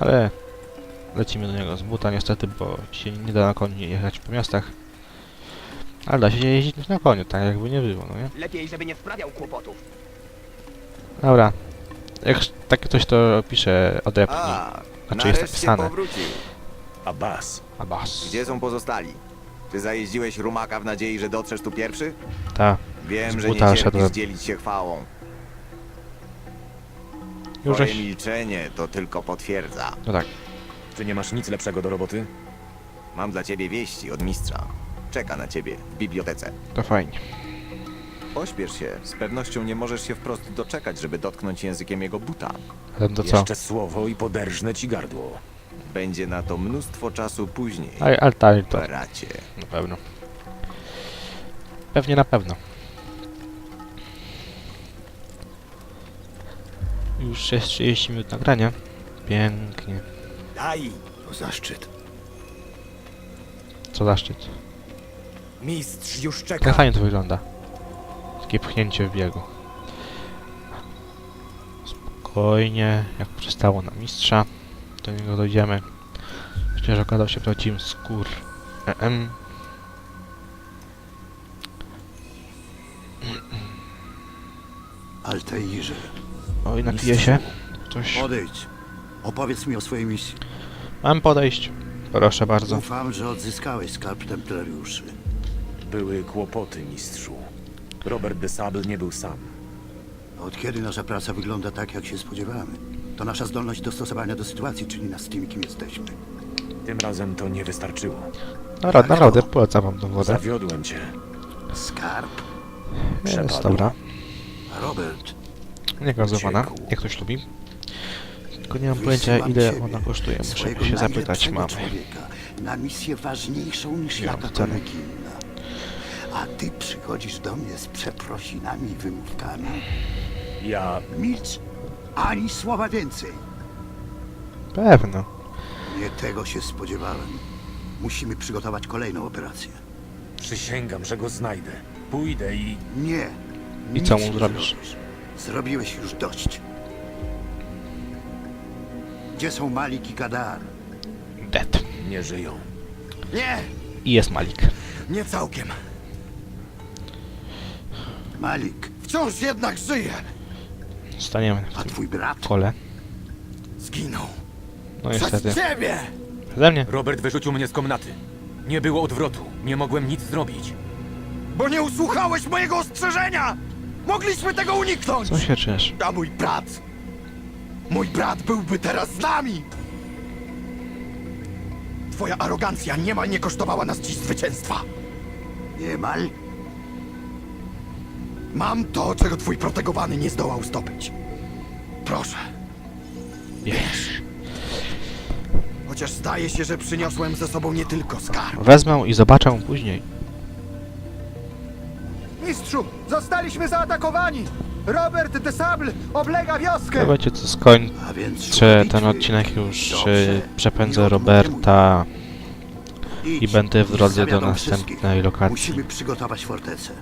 Ale lecimy do niego z buta niestety, bo się nie da na koniu jechać po miastach. Ale da się jeździć na koniu, tak jakby nie było, no nie? Lepiej, żeby nie wprawiał kłopotów. Dobra. Jak takie coś to pisze odepnij. A, Znaczy jest nareszcie napisane. powrócił. Abbas, Abbas. Gdzie są pozostali? Czy zajeździłeś rumaka w nadziei, że dotrzesz tu pierwszy? Ta. Wiem, Z że nie buta cierpisz szedłem. dzielić się chwałą. Już Twoje żeś... milczenie to tylko potwierdza. No tak. czy nie masz nic lepszego do roboty? Mam dla ciebie wieści od mistrza. Czeka na ciebie w bibliotece. To fajnie. Pośpiesz się, z pewnością nie możesz się wprost doczekać, żeby dotknąć językiem jego buta. Ale to co? Jeszcze słowo i poderżnę ci gardło. Będzie na to mnóstwo czasu później. Ale, ale tak, to Bracie. na pewno. Pewnie na pewno. Już jest 30 minut nagrania. Pięknie. Daj! To zaszczyt. Co zaszczyt. Mistrz już Tak czeka. fajnie to wygląda. Takie pchnięcie w biegu. Spokojnie, jak przystało na mistrza. Do niego dojdziemy. Myślę, że okazał się prawdziwym skór. EM. Altairze, Oj, napije się. Coś. odejdź. Opowiedz mi o swojej misji. Mam podejść. Proszę bardzo. Ufam, że odzyskałeś skarb templariuszy. Były kłopoty, mistrzu. Robert de Sable nie był sam. Od kiedy nasza praca wygląda tak, jak się spodziewamy? To nasza zdolność dostosowania do sytuacji czyni nas tymi, kim jesteśmy. Tym razem to nie wystarczyło. Dobra, naprawdę polecam wam tą wodę. Zawiodłem cię. Skarb? Jest Przepadł. dobra. Robert, Nie gazowana, jak ktoś lubi. Tylko nie mam pojęcia ile ona kosztuje. Muszę się zapytać mamy. na misję ważniejszą niż ceny. Konekinna. A ty przychodzisz do mnie z przeprosinami i wymówkami. Ja... Milcz, ani słowa więcej. Pewno. Nie tego się spodziewałem. Musimy przygotować kolejną operację. Przysięgam, że go znajdę. Pójdę i... Nie. I co mu zrobisz? Zrobiłeś już dość. Gdzie są Malik i Kadar? Dead. nie żyją. Nie! I jest Malik. Nie całkiem. Malik, Wciąż jednak żyje! Staniemy w a tym twój brat? kole. Zginął. No Przez niestety. ciebie! Przeze mnie. Robert wyrzucił mnie z komnaty. Nie było odwrotu. Nie mogłem nic zrobić. Bo nie usłuchałeś mojego ostrzeżenia! Mogliśmy tego uniknąć! Co się czesz? A mój brat... Mój brat byłby teraz z nami! Twoja arogancja niemal nie kosztowała nas dziś zwycięstwa. Niemal? Mam to, czego twój protegowany nie zdołał zdobyć. Proszę. Wiesz. Chociaż zdaje się, że przyniosłem ze sobą nie tylko skarb. Wezmę i zobaczę później. Mistrzu, zostaliśmy zaatakowani! Robert de Sable oblega wioskę! Wiecie co, skończę ten odcinek już. Dobrze. y, Przepędzę Roberta Idź. i będę w drodze do następnej lokacji. Musimy przygotować fortecę.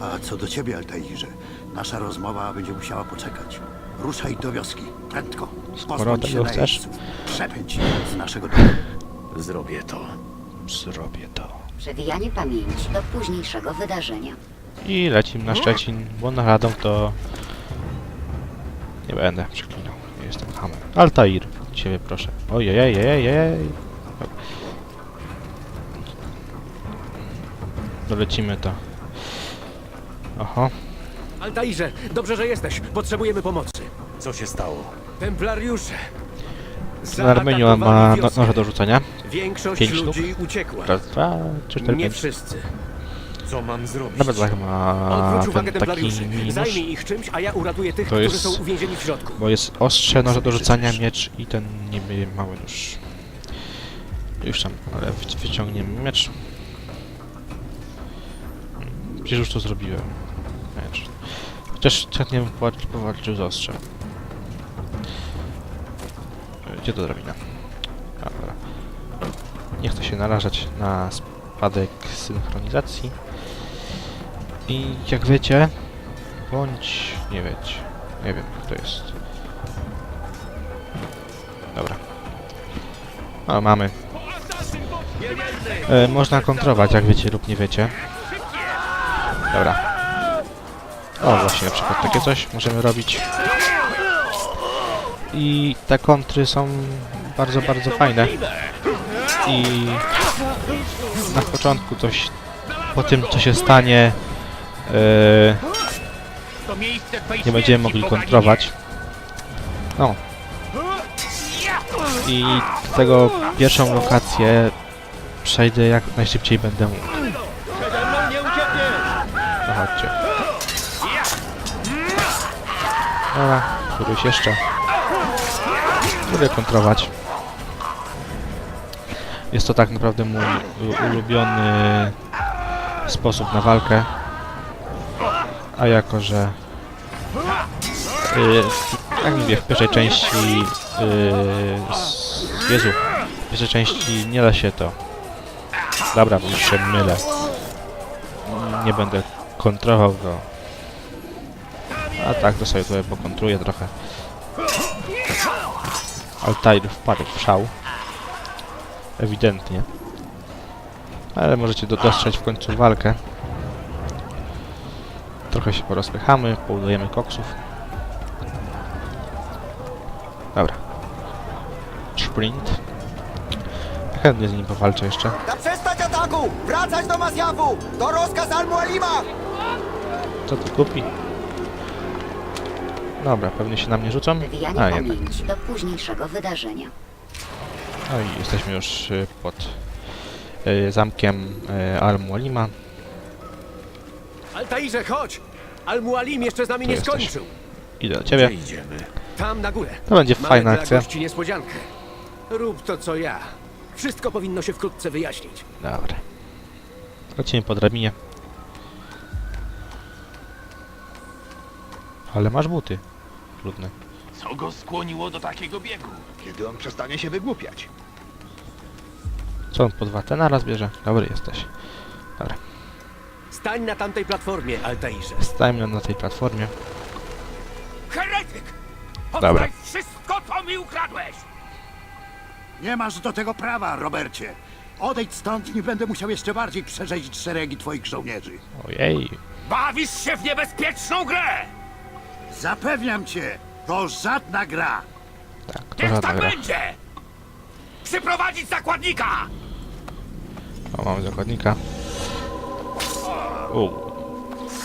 A co do ciebie, Altairze, nasza rozmowa będzie musiała poczekać. Ruszaj do wioski, prędko. Skoro tego chcesz. Przepędź z naszego domu. Zrobię to. Zrobię to. Przewijanie pamięci do późniejszego wydarzenia. I lecimy na Szczecin, bo na radą to... Nie będę przeklinał. Nie Jestem hamem. Altair, ciebie proszę. Ojej, ojej, ojej. Dolecimy to. Oho, Altairze, dobrze, że jesteś. Potrzebujemy pomocy. Co się stało? Templariusze. Armeniu ma zaatakowali no, wioskę. noże do rzucania. Większość pięć sztuk? ludzi uciekła. Raz, dwa, trzy, cztery, Nie pięć. wszyscy. Co mam zrobić? Nawet tak ma Odwróć ten uwagę taki templariuszy. minus, Zajmij ich czymś, a ja uratuję tych, To którzy jest- są uwięzieni w środku. bo jest ostrze, noże do rzucania, miecz i ten niby mały nóż. Już tam, ale wy- wyciągniemy miecz. Hmm, Przecież już to zrobiłem. Miecz. Chociaż chętnie bym powalczył, powalczył z ostrzem. E, Gdzie to drabina? Dobra. Nie chcę się narażać na spadek synchronizacji. I jak wiecie, bądź nie wiecie, nie wiem jak to jest. No, mamy. E, można kontrować, jak wiecie lub nie wiecie. Dobra. O, właśnie, na przykład takie coś możemy robić. I te kontry są bardzo, bardzo fajne. I na początku coś, po tym co się stanie, e, nie będziemy mogli kontrować. No. I tego pierwszą lokację przejdę jak najszybciej będę mógł. No chodźcie. Dobra, któryś jeszcze. Będę kontrować. Jest to tak naprawdę mój ulubiony sposób na walkę. A jako, że Yy, jak mówię, w pierwszej części yy, Jezu, w pierwszej części nie da się to. Dobra, bo już się mylę. Nie będę kontrował go. A tak, to sobie tutaj pokontruję trochę. Altair wpadł w szał ewidentnie ale możecie do dostrzec w końcu walkę trochę się porozpychamy, poudajemy koksów Dobra. Sprint. Chętnie z nim powalczę jeszcze. Zaprzestać ataku! Wracać do Masjawu! To rozkaz Al-Mualima! Co tu kupi? Dobra, pewnie się na mnie rzucą. Wywijanie A, jednak. pamięci do późniejszego wydarzenia. No i jesteśmy już y, pod y, zamkiem y, Al-Mualima. Altairze, chodź! Al-Mualim jeszcze z nami Tu nie jesteś. skończył. Idę do Gdzie ciebie. idziemy? Tam na górę. To będzie Mamy fajna dla akcja. gości niespodziankę. Rób to, co ja. Wszystko powinno się wkrótce wyjaśnić. Dobra. Lecimy po drabinie. Ale masz buty. Trudne. Co go skłoniło do takiego biegu? Kiedy on przestanie się wygłupiać? Co on po dwa te naraz bierze? Dobry jesteś. Stań na tamtej platformie, Altairze. Stajmy na tej platformie. Heretyk! Dobra. Oddaj wszystko, co mi ukradłeś! Nie masz do tego prawa, Robercie. Odejdź stąd, nie będę musiał jeszcze bardziej przerzedzić szeregi twoich żołnierzy. Ojej. Bawisz się w niebezpieczną grę! Zapewniam cię, to żadna gra. Tak, to Niech żadna tak gra. będzie! Przyprowadzić zakładnika! O, mamy zakładnika. U.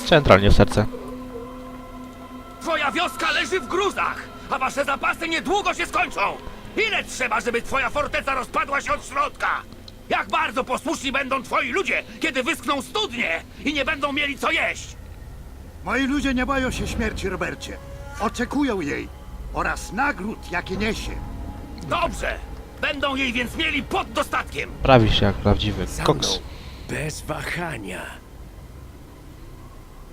Centralnie w serce. Twoja wioska leży w gruzach, a wasze zapasy niedługo się skończą! Ile trzeba, żeby twoja forteca rozpadła się od środka? Jak bardzo posłuszni będą twoi ludzie, kiedy wyschną studnie i nie będą mieli co jeść? Moi ludzie nie boją się śmierci, Robercie. Oczekują jej oraz nagród, jakie niesie. Dobrze! Będą jej więc mieli pod dostatkiem! Prawi się jak prawdziwy koks. Bez wahania.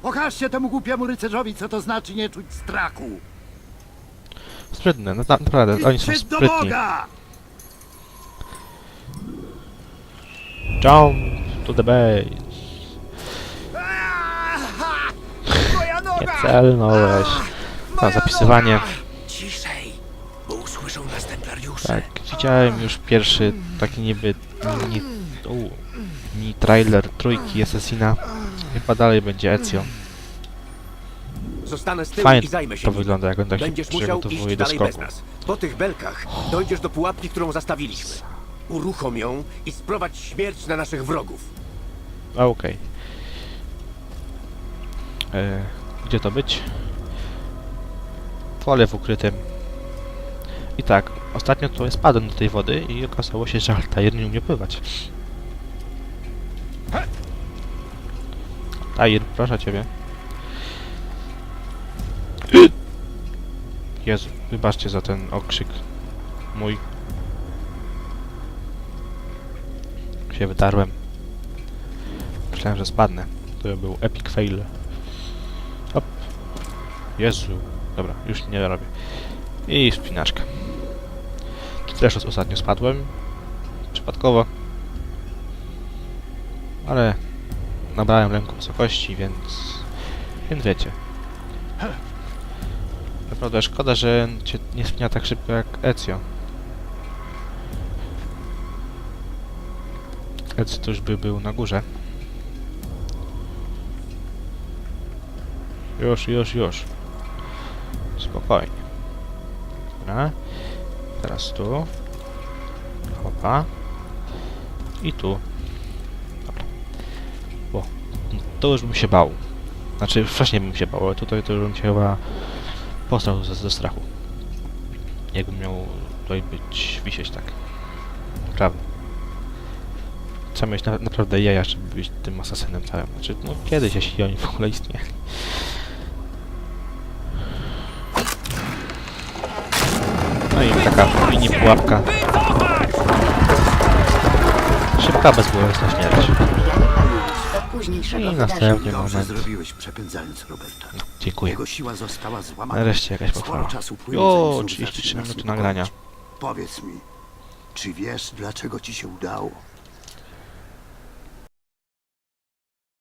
Pokażcie temu głupiemu rycerzowi, co to znaczy nie czuć strachu. Sprytne, no, na- naprawdę, oni są Idźcie do sprytni. Boga! Jump to the base. Moja Nie noga! celnąłeś. No, zapisywanie. Ciszej, bo usłyszą nas templariusze. Tak, widziałem już pierwszy taki niby mini, u, mini trailer trójki Assassina. Chyba dalej będzie Ezio. Zostanę z tyłu Fajnie i zajmę się to nim. wygląda, jak on tak się Będziesz musiał przygotowuje iść do dalej bez skoku. nas. Po tych belkach dojdziesz do pułapki, którą zastawiliśmy. Uruchom ją i sprowadź śmierć na naszych wrogów. A, Okej. E, Gdzie to być? Pole w ukrytym. I tak, ostatnio tutaj spadłem do tej wody i okazało się, że Altair nie umie pływać. Altair, proszę ciebie. Jezu, wybaczcie za ten okrzyk mój. Się wydarłem. Myślałem, że spadnę. To był epic fail. Hop. Jezu. Dobra, już nie robię. I spinaczka. Tu też ostatnio spadłem. Przypadkowo. Ale nabrałem lęku wysokości, więc... Więc wiecie. Naprawdę szkoda, że cię nie spina tak szybko jak Ezio. Ed to już by był na górze. Już, już, już. Spokojnie. Dobra. Teraz tu. Hopa. I tu. Dobra. O, to już bym się bał. Znaczy, wcześniej bym się bał, ale tutaj to już bym się chyba postrał ze, ze strachu. Jakbym miał tutaj być, wisieć tak. Naprawdę. Trzeba mieć na, naprawdę jaja, żeby być tym asasynem całym. Znaczy, no kiedyś, jeśli oni w ogóle istnieją. Taka mini pułapka. Szybka, bezbolesna śmierć. I następny Dobrze moment. zrobiłeś, przepędzając Roberta. Dziękuję. Jego siła została złamana. Nareszcie jakaś Sporo pochwała. czasu płynie, zanim Jo, znów 33 zaczynasz minuty nagrania. Powiedz mi, czy wiesz, dlaczego ci się udało?